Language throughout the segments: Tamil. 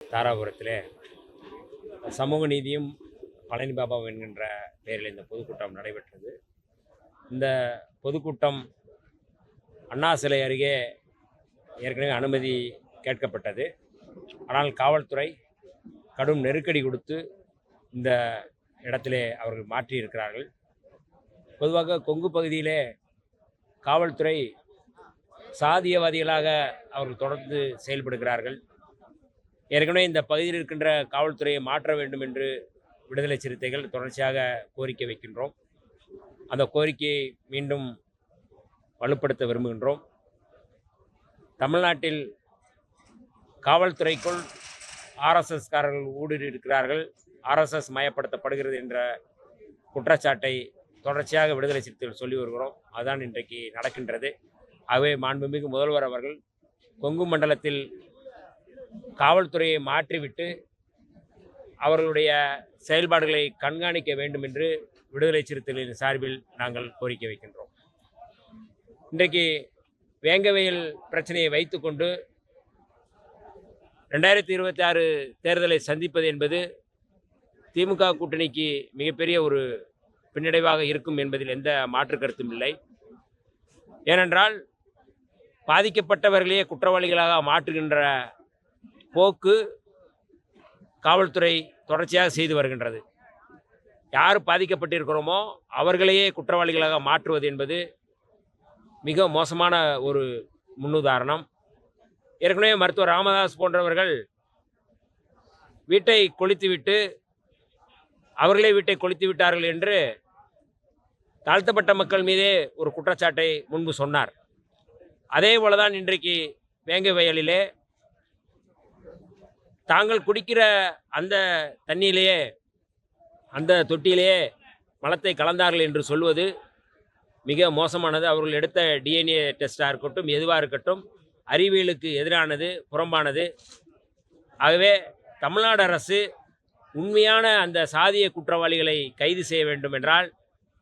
தாராபுரத்திலே சமூக நீதியும் பழனி பாபா என்கின்ற பெயரில் இந்த பொதுக்கூட்டம் நடைபெற்றது. இந்த பொதுக்கூட்டம் அண்ணா சிலை அருகே ஏற்கனவே அனுமதி கேட்கப்பட்டது. ஆனால் காவல்துறை கடும் நெருக்கடி கொடுத்து இந்த இடத்திலே அவர்கள் மாற்றியிருக்கிறார்கள். பொதுவாக கொங்கு பகுதியிலே காவல்துறை சாதியவாதிகளாக அவர்கள் தொடர்ந்து செயல்படுகிறார்கள். ஏற்கனவே இந்த பகுதியில் இருக்கின்ற காவல்துறையை மாற்ற வேண்டும் என்று விடுதலை சிறுத்தைகள் தொடர்ச்சியாக கோரிக்கை வைக்கின்றோம். அந்த கோரிக்கையை மீண்டும் வலுப்படுத்த விரும்புகின்றோம். தமிழ்நாட்டில் காவல்துறைக்குள் ஆர்எஸ்எஸ்காரர்கள் ஊடுருவி இருக்கிறார்கள் ஆர்எஸ்எஸ் மயப்படுத்தப்படுகிறது என்ற குற்றச்சாட்டை தொடர்ச்சியாக விடுதலை சிறுத்தைகள் சொல்லி வருகிறோம். அதுதான் இன்றைக்கு நடக்கின்றது. ஆகவே மாண்புமிகு முதல்வர் அவர்கள் கொங்கு மண்டலத்தில் காவல்துறையை மாற்றிவிட்டு அவர்களுடைய செயல்பாடுகளை கண்காணிக்க வேண்டும் என்று விடுதலை சிறுத்தைகளின் சார்பில் நாங்கள் கோரிக்கை வைக்கின்றோம். இன்றைக்கு வேங்கவையில் பிரச்சனையை வைத்துக்கொண்டு ரெண்டாயிரத்தி இருபத்தி ஆறு தேர்தலை சந்திப்பது என்பது திமுக கூட்டணிக்கு மிகப்பெரிய ஒரு பின்னடைவாக இருக்கும் என்பதில் எந்த மாற்று கருத்தும் இல்லை. ஏனென்றால் பாதிக்கப்பட்டவர்களையே குற்றவாளிகளாக மாற்றுகின்ற போக்கு காவல்துறை தொடர்ச்சியாக செய்து வருகின்றது. யார் பாதிக்கப்பட்டிருக்கிறோமோ அவர்களையே குற்றவாளிகளாக மாற்றுவது என்பது மிக மோசமான ஒரு முன்னுதாரணம். ஏற்கனவே மருத்துவர் ராமதாஸ் போன்றவர்கள் வீட்டை கொளித்துவிட்டு அவர்களே வீட்டை கொளித்து விட்டார்கள் என்று தாழ்த்தப்பட்ட மக்கள் மீதே ஒரு குற்றச்சாட்டை முன்பு சொன்னார். அதே போலதான் இன்றைக்கு வேங்க வயலிலே தாங்கள் குடிக்கிற அந்த தண்ணியிலேயே அந்த தொட்டியிலேயே மலத்தை கலந்தார்கள் என்று சொல்வது மிக மோசமானது. அவர்கள் எடுத்த டிஎன்ஏ டெஸ்ட்டாக இருக்கட்டும் எதுவாக இருக்கட்டும் அறிவியலுக்கு எதிரானது புறம்பானது. ஆகவே தமிழ்நாடு அரசு உண்மையான அந்த சாதிய குற்றவாளிகளை கைது செய்ய வேண்டும் என்றால்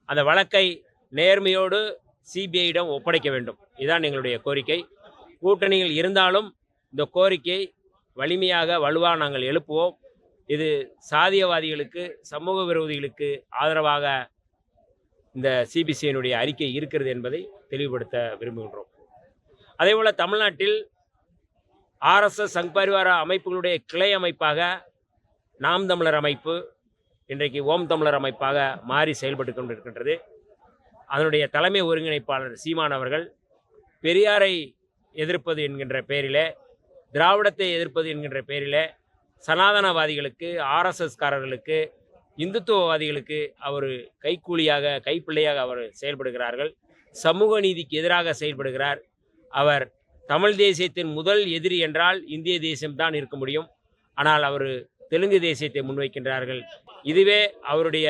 அந்த வழக்கை நேர்மையோடு சிபிஐயிடம் ஒப்படைக்க வேண்டும். இதுதான் எங்களுடைய கோரிக்கை. கூட்டணியில் இருந்தாலும் இந்த கோரிக்கை வலிமையாக வலுவாக நாங்கள் எழுப்புவோம். இது சாதியவாதிகளுக்கு சமூக விரோதிகளுக்கு ஆதரவாக இந்த சிபிசிஐனுடைய அறிக்கை இருக்கிறது என்பதை தெளிவுபடுத்த விரும்புகின்றோம். அதேபோல் தமிழ்நாட்டில் ஆர்எஸ்எஸ் சங் பரிவார அமைப்புகளுடைய கிளை அமைப்பாக நாம் தமிழர் அமைப்பு இன்றைக்கு ஓம் தமிழர் அமைப்பாக மாறி செயல்பட்டு கொண்டிருக்கின்றது. அதனுடைய தலைமை ஒருங்கிணைப்பாளர் சீமான் அவர்கள் பெரியாரை எதிர்ப்பது என்கின்ற பெயரிலே திராவிடத்தை எதிர்ப்பது என்கின்ற பெயரிலே சனாதனவாதிகளுக்கு ஆர்எஸ்எஸ்காரர்களுக்கு இந்துத்துவவாதிகளுக்கு அவர் கைக்கூலியாக கைப்பிள்ளையாக அவர் செயல்படுகிறார்கள். சமூக நீதிக்கு எதிராக செயல்படுகிறார். அவர் தமிழ் தேசியத்தின் முதல் எதிரி என்றால் இந்திய தேசியம்தான் இருக்க முடியும். ஆனால் அவர் தெலுங்கு தேசியத்தை முன்வைக்கின்றார்கள். இதுவே அவருடைய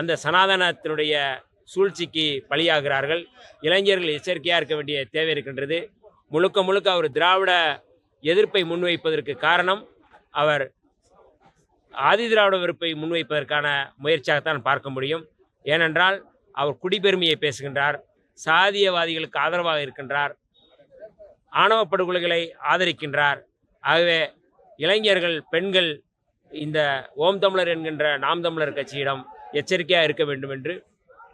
அந்த சனாதனத்தினுடைய சூழ்ச்சிக்கு பலியாகிறார்கள். இளைஞர்கள் எச்சரிக்கையாக இருக்க வேண்டிய தேவை இருக்கின்றது. முழுக்க முழுக்க அவர் திராவிட எதிர்ப்பை முன்வைப்பதற்கு காரணம் அவர் ஆதி திராவிட வெறுப்பை முன்வைப்பதற்கான முயற்சியாகத்தான் பார்க்க முடியும். ஏனென்றால் அவர் குடிபெருமையை பேசுகின்றார் சாதியவாதிகளுக்கு ஆதரவாக இருக்கின்றார் ஆணவ படுகொலைகளை ஆதரிக்கின்றார். ஆகவே இளைஞர்கள் பெண்கள் இந்த ஓம் தமிழர் என்கின்ற நாம் தமிழர் கட்சியிடம் எச்சரிக்கையாக இருக்க வேண்டும் என்று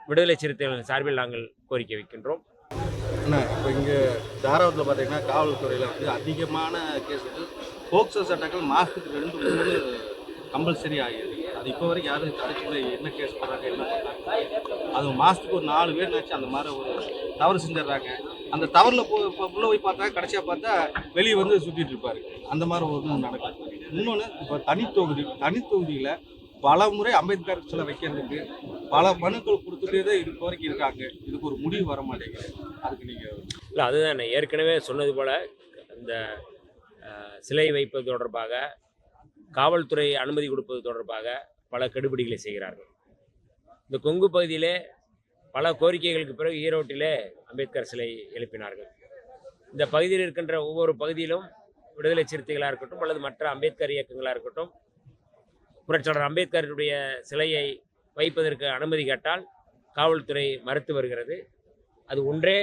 விடுதலை சிறுத்தைகள் சார்பில் நாங்கள் கோரிக்கை வைக்கின்றோம். அண்ணா இப்போ இங்கே தாராபுரத்தில் பார்த்தீங்கன்னா காவல்துறையில் வந்து அதிகமான கேஸுகள் போக்சோ சட்டங்கள் மாதத்துக்கு ரெண்டு மூணு கம்பல்சரி ஆகிடுது அது இப்போ வரைக்கும் யாரும் தடுக்கல என்ன கேஸ் போடுறாங்க என்ன பண்ணுறாங்க அது மாதத்துக்கு ஒரு நாலு பேர் நினச்சி அந்த மாதிரி ஒரு தவறு செஞ்சிடுறாங்க. அந்த தவறில் போ இப்போ உள்ள போய் பார்த்தா கடைசியாக பார்த்தா வெளியே வந்து சுற்றிட்டு இருப்பாரு. அந்த மாதிரி ஒரு நடக்கும் இன்னொன்று இப்போ தனித்தொகுதி தனித்தொகுதியில் பல முறை அம்பேத்கர் சிலை வைக்கிறதுக்கு பல மனுக்கள் கொடுத்துட்டே தான் இப்போ வரைக்கும் இருக்காங்க. இதுக்கு ஒரு முடிவு வர மாட்டேங்குது அதுக்கு நீங்கள் இல்லை அதுதான் நான் ஏற்கனவே சொன்னது போல் இந்த சிலை வைப்பது தொடர்பாக காவல்துறை அனுமதி கொடுப்பது தொடர்பாக பல கெடுபிடிகளை செய்கிறார்கள். இந்த கொங்கு பகுதியிலே பல கோரிக்கைகளுக்கு பிறகு ஈரோட்டிலே அம்பேத்கர் சிலை எழுப்பினார்கள். இந்த பகுதியில் இருக்கின்ற ஒவ்வொரு பகுதியிலும் விடுதலை சிறுத்தைகளாக இருக்கட்டும் அல்லது மற்ற அம்பேத்கர் இயக்கங்களாக இருக்கட்டும் புரட்சியாளர் அம்பேத்கருடைய சிலையை வைப்பதற்கு அனுமதி கேட்டால் காவல்துறை மறுத்து வருகிறது. அது ஒன்றே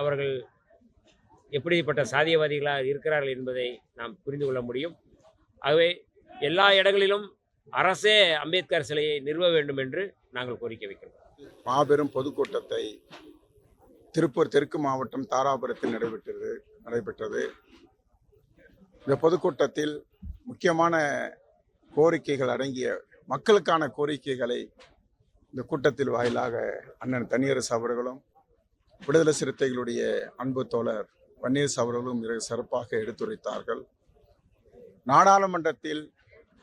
அவர்கள் எப்படிப்பட்ட சாதியவாதிகளாக இருக்கிறார்கள் என்பதை நாம் புரிந்து கொள்ள முடியும். ஆகவே எல்லா இடங்களிலும் அரசே அம்பேத்கர் சிலையை நிறுவ வேண்டும் என்று நாங்கள் கோரிக்கை வைக்கிறோம். மாபெரும் பொதுக்கூட்டத்தை திருப்பூர் தெற்கு மாவட்டம் தாராபுரத்தில் நடைபெற்றது நடைபெற்றது. இந்த பொதுக்கூட்டத்தில் முக்கியமான கோரிக்கைகள் அடங்கிய மக்களுக்கான கோரிக்கைகளை இந்த கூட்டத்தில் வாயிலாக அண்ணன் தனியரசு அவர்களும் விடுதலை சிறுத்தைகளுடைய அன்பு தோழர் பன்னீர் அவர்களும் மிக சிறப்பாக எடுத்துரைத்தார்கள். நாடாளுமன்றத்தில்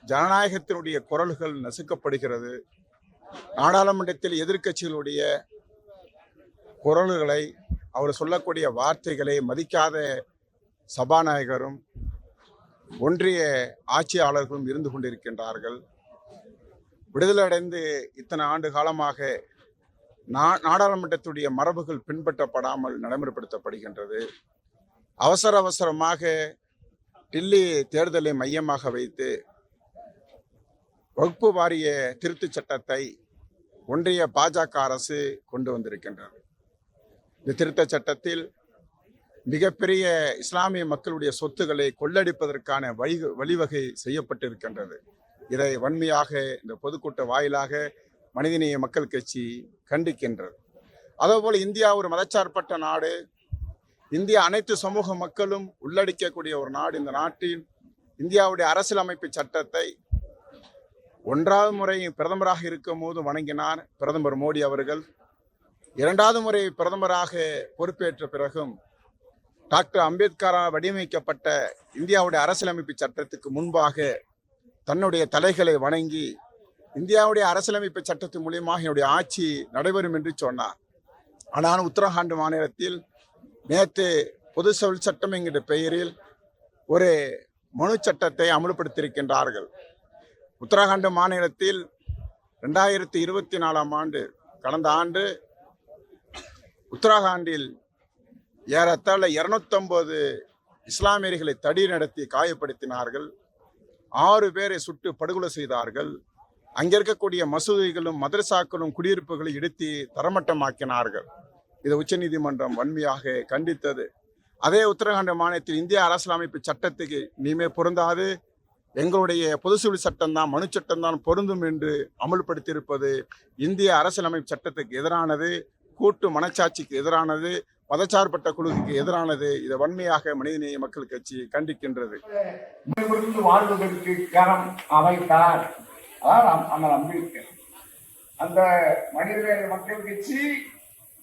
ஜனநாயகத்தினுடைய குரல்கள் நசுக்கப்படுகிறது. நாடாளுமன்றத்தில் எதிர்க்கட்சிகளுடைய குரல்களை அவர் சொல்லக்கூடிய வார்த்தைகளை மதிக்காத சபாநாயகரும் ஒன்றிய ஆட்சியாளர்களும் இருந்து கொண்டிருக்கின்றார்கள். விடுதலை அடைந்து இத்தனை ஆண்டு காலமாக நா நாடாளுமன்றத்துடைய மரபுகள் பின்பற்றப்படாமல் நடைமுறைப்படுத்தப்படுகின்றது. அவசர அவசரமாக டில்லி தேர்தலை மையமாக வைத்து வகுப்பு வாரிய திருத்துச் சட்டத்தை ஒன்றிய பாஜக அரசு கொண்டு வந்திருக்கின்றது. இந்த திருத்தச் சட்டத்தில் மிகப்பெரிய இஸ்லாமிய மக்களுடைய சொத்துக்களை கொள்ளடிப்பதற்கான வழி வழிவகை செய்யப்பட்டிருக்கின்றது. இதை வன்மையாக இந்த பொதுக்கூட்ட வாயிலாக மனிதநேய மக்கள் கட்சி கண்டிக்கின்றது. அதேபோல் இந்தியா ஒரு மதச்சார்பற்ற நாடு. இந்தியா அனைத்து சமூக மக்களும் உள்ளடக்கக்கூடிய ஒரு நாடு இந்த நாட்டில். இந்தியாவுடைய அரசியலமைப்பு சட்டத்தை ஒன்றாவது முறை பிரதமராக இருக்கும் போது வணங்கினார் பிரதமர் மோடி அவர்கள். இரண்டாவது முறை பிரதமராக பொறுப்பேற்ற பிறகும் டாக்டர் அம்பேத்கரால் வடிவமைக்கப்பட்ட இந்தியாவுடைய அரசியலமைப்பு சட்டத்துக்கு முன்பாக தன்னுடைய தலைகளை வணங்கி இந்தியாவுடைய அரசியலமைப்பு சட்டத்தின் மூலியமாக என்னுடைய ஆட்சி நடைபெறும் என்று சொன்னார். ஆனால் உத்தரகாண்ட் மாநிலத்தில் நேற்று பொது சொல் சட்டம் என்கிற பெயரில் ஒரு மனு சட்டத்தை அமல்படுத்தியிருக்கின்றார்கள். உத்தரகாண்ட் மாநிலத்தில் ரெண்டாயிரத்தி இருபத்தி நாலாம் ஆண்டு கடந்த ஆண்டு உத்தரகாண்டில் ஏறத்தாழ இருநூத்தொன்பது இஸ்லாமியர்களை தடி நடத்தி காயப்படுத்தினார்கள். ஆறு பேரை சுட்டு படுகொலை செய்தார்கள். அங்கே இருக்கக்கூடிய மசூதிகளும் மதரசாக்களும் குடியிருப்புகளை இடித்து தரமட்டமாக்கினார்கள். இதை உச்சநீதிமன்றம் வன்மையாக கண்டித்தது. அதே உத்தரகாண்ட் மாநிலத்தில் இந்திய அரசியலமைப்பு சட்டத்துக்கு இனிமே பொருந்தாது. எங்களுடைய பொது சிவில் சட்டம்தான் மனு சட்டம்தான் பொருந்தும் என்று அமல்படுத்தியிருப்பது இந்திய அரசியலமைப்பு சட்டத்துக்கு எதிரானது கூட்டு மனச்சாட்சிக்கு எதிரானது மதச்சார்பட்ட குழுவுக்கு எதிரானது. இதை வன்மையாக மனிதநேய மக்கள் கட்சி கண்டிக்கின்றது. வாழ்வதற்கு கரம் அமைத்தார். அதான் அம்- அண்ணல் அந்த மனிதநேய மக்கள் கட்சி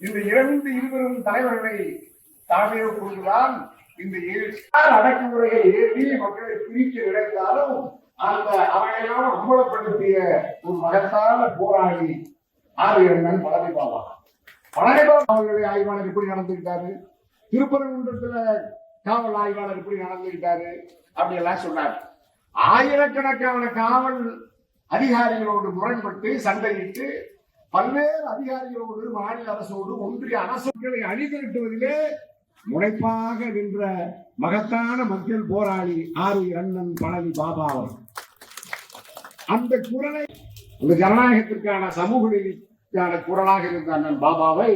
இந்த இரண்டு இருவரும் தலைவர்களை தலைமையை கொண்டுதான் இந்த அடக்குமுறையை ஏற்றி மக்களை பிரிக்க நினைத்தாலும் அந்த அவையெல்லாம் அம்பலப்படுத்திய ஒரு மகத்தான போராளி ஆறு எண்ணன் பழனி பாபா. பழனி பாபா அவர்களுடைய ஆய்வாளர் எப்படி நடந்துக்கிட்டாரு? திருப்பரங்குன்றத்துல காவல் ஆய்வாளர் எப்படி நடந்துக்கிட்டாரு? அப்படி எல்லாம் சொன்னார். ஆயிரக்கணக்கான காவல் அதிகாரிகளோடு முரண்பட்டு சண்டையிட்டு பல்வேறு அதிகாரிகளோடு மாநில அரசோடு ஒன்றிய அரசுகளை அணிதிரட்டுவதிலே முனைப்பாக நின்ற மகத்தான மக்கள் போராளி ஆறு அண்ணன் பழனி பாபா அவர் அந்த குரலை அந்த ஜனநாயகத்திற்கான சமூக நீதிக்கான குரலாக இருந்த அண்ணன் பாபாவை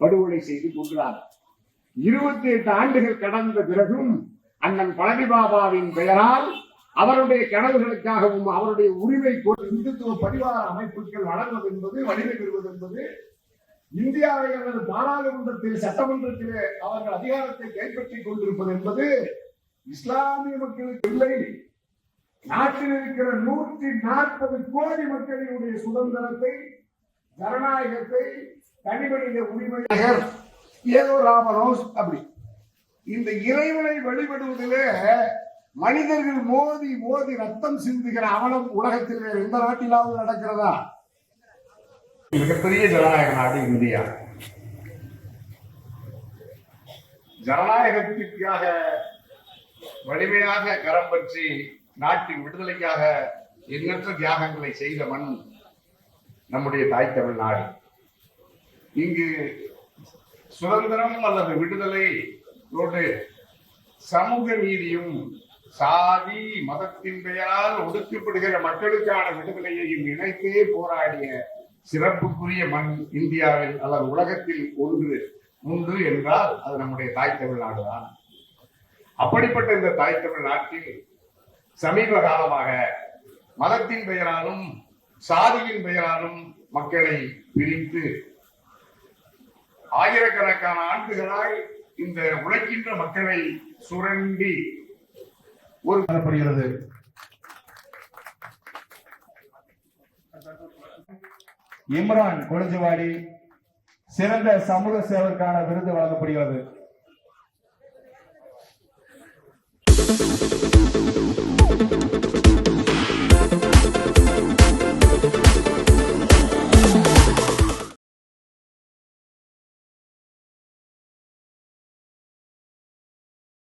படுகொலை செய்து கொண்டார் இருபத்தி எட்டு ஆண்டுகள் கடந்த பிறகும் அண்ணன் பழனி பாபாவின் பெயரால் அவருடைய கனவுகளுக்காகவும் அவருடைய உரிமை கொண்டு இந்துத்துவ பரிவார அமைப்புகள் வழங்குவது என்பது வலிமை பெறுவது என்பது இந்தியாவை அல்லது பாராளுமன்றத்தில் சட்டமன்றத்திலே அவர்கள் அதிகாரத்தை கைப்பற்றிக் கொண்டிருப்பது என்பது இஸ்லாமிய மக்களுக்கு இல்லை. நாட்டில் இருக்கிற நூற்றி நாற்பது கோடி மக்களினுடைய சுதந்திரத்தை ஜனநாயகத்தை தனிமனித உரிமையாக ஏதோ ராமனோஸ் அப்படி. இந்த இறைவனை வழிபடுவதிலே மனிதர்கள் மோதி மோதி ரத்தம் சிந்துகிற அவலம் உலகத்தில் வேறு எந்த நாட்டிலாவது நடக்கிறதா? மிகப்பெரிய ஜனநாயக நாடு இந்தியா. ஜனநாயகத்திற்காக வலிமையாக கரம் பற்றி நாட்டின் விடுதலைக்காக எண்ணற்ற தியாகங்களை செய்த மண் நம்முடைய தாய் தமிழ்நாடு. இங்கு சுதந்திரம் அல்லது விடுதலையோடு சமூக நீதியும் சாதி மதத்தின் பெயரால் ஒடுக்கப்படுகிற மக்களுக்கான விடுதலையையும் இணைத்தே போராடிய சிறப்புக்குரிய மண் இந்தியாவில் அல்லது உலகத்தில் ஒன்று உண்டு என்றால் அது நம்முடைய தாய் தமிழ்நாடு தான் அப்படிப்பட்ட இந்த தாய் தமிழ்நாட்டில் சமீப காலமாக மதத்தின் பெயராலும் சாதியின் பெயராலும் மக்களை பிரித்து ஆயிரக்கணக்கான ஆண்டுகளாய் இந்த உழைக்கின்ற மக்களை சுரண்டி ஒரு காணப்படுகிறது. இம்ரான் கொழுஞ்சிவாடி சிறந்த சமூக சேவருக்கான விருது வழங்கப்படுகிறது.